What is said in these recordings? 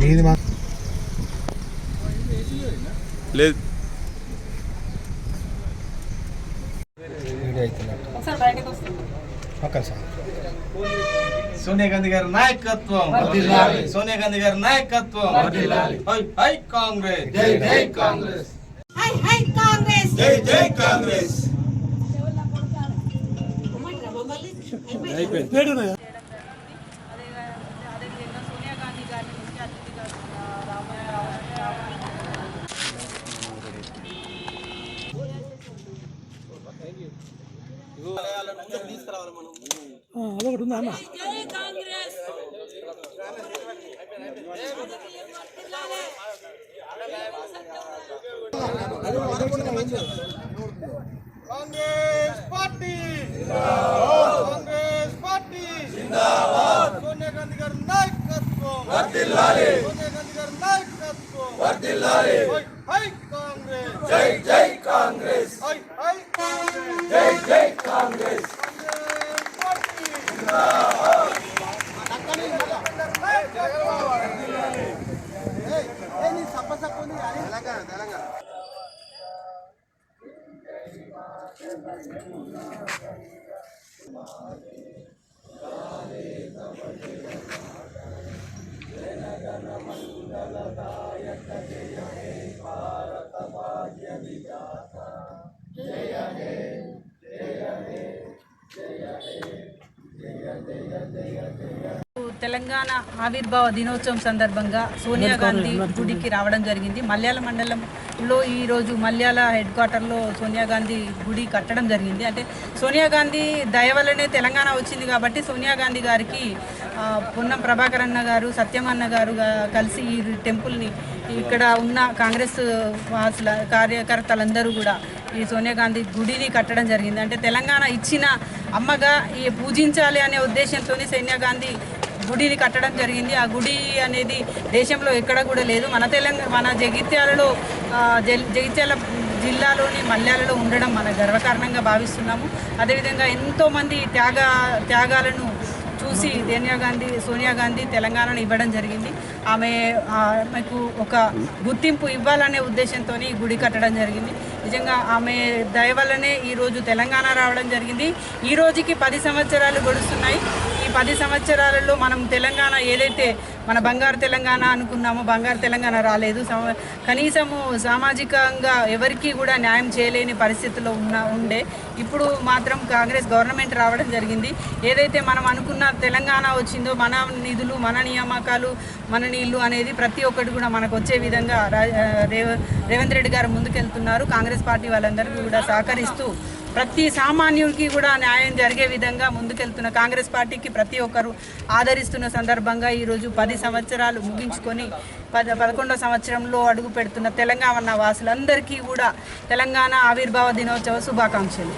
మీది లేదు సోనియా గాంధీ గారి నాయకత్వం. సోనియా గాంధీ గారి నాయకత్వం. హై హై కాంగ్రెస్. హై కాంగ్రెస్. జై జై కాంగ్రెస్ అదేవిధంగా సోనియా గాంధీ గారి ముఖ్య అతిథిగా రాబోయే కాంగ్రెస్ పార్టీ కాంగ్రెస్ పార్టీ జిందాబాద్ సోనియా గాంధీ గారి నాయకత్వం వర్ధిల్లాలి సోనియా గాంధీ గారి నాయకత్వం వర్ధిల్లాలి హై కాంగ్రెస్ జై జనగణమండలదాయక జయ హే భారత భాగ్య విజాత జయ హే జయ హే జయ హే జయ జయ జయ జయ తెలంగాణ ఆవిర్భావ దినోత్సవం సందర్భంగా సోనియా గాంధీ గుడికి రావడం జరిగింది. మల్యాల మండలంలో ఈరోజు మల్యాల హెడ్ క్వార్టర్లో సోనియా గాంధీ గుడి కట్టడం జరిగింది. అంటే సోనియా గాంధీ దయ వల్లనే తెలంగాణ వచ్చింది కాబట్టి సోనియా గాంధీ గారికి పొన్నం ప్రభాకర్ అన్న గారు సత్యం అన్న గారు కలిసి ఈ టెంపుల్ని ఇక్కడ ఉన్న కాంగ్రెస్ వాసుల కార్యకర్తలందరూ కూడా ఈ సోనియా గాంధీ గుడిని కట్టడం జరిగింది. అంటే తెలంగాణ ఇచ్చిన అమ్మగా ఈ పూజించాలి అనే ఉద్దేశంతో సోనియా గాంధీ గుడిని కట్టడం జరిగింది. ఆ గుడి అనేది దేశంలో ఎక్కడ కూడా లేదు. మన తెలంగాణ మన జగిత్యాలలో జల్- జగిత్యాల జిల్లాలోని మల్యాలలో ఉండడం మన గర్వకారణంగా భావిస్తున్నాము. అదేవిధంగా ఎంతోమంది త్యాగ త్యాగాలను చూసి సోనియా గాంధీ సోనియా గాంధీ తెలంగాణను ఇవ్వడం జరిగింది. ఆమె ఆమెకు ఒక గుర్తింపు ఇవ్వాలనే ఉద్దేశంతో ఈ గుడి కట్టడం జరిగింది. నిజంగా ఆమె దయ వల్లనే ఈరోజు తెలంగాణ రావడం జరిగింది. ఈ రోజుకి పది సంవత్సరాలు గడుస్తున్నాయి. పది సంవత్సరాలలో మనం తెలంగాణ ఏదైతే మన బంగారు తెలంగాణ అనుకున్నామో బంగారు తెలంగాణ రాలేదు. కనీసము సామాజికంగా ఎవరికీ కూడా న్యాయం చేయలేని పరిస్థితిలో ఉన్న ఉండే ఇప్పుడు మాత్రం కాంగ్రెస్ గవర్నమెంట్ రావడం జరిగింది. ఏదైతే మనం అనుకున్న తెలంగాణ వచ్చిందో మన నిధులు మన నియామకాలు మన నీళ్ళు అనేది ప్రతి ఒక్కటి కూడా మనకు వచ్చే విధంగా రా- రేవ- రేవంత్ రెడ్డి గారు ముందుకెళ్తున్నారు. కాంగ్రెస్ పార్టీ వాళ్ళందరికీ కూడా సహకరిస్తూ ప్రతి సామాన్యుడికి కూడా న్యాయం జరిగే విధంగా ముందుకెళ్తున్న కాంగ్రెస్ పార్టీకి ప్రతి ఒక్కరు ఆదరిస్తున్న సందర్భంగా ఈరోజు పది సంవత్సరాలు ముగించుకొని పద పదకొండో సంవత్సరంలో అడుగు పెడుతున్న తెలంగాణ వాసులందరికీ కూడా తెలంగాణ ఆవిర్భావ దినోత్సవ శుభాకాంక్షలు.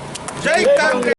కాంగ్రెస్!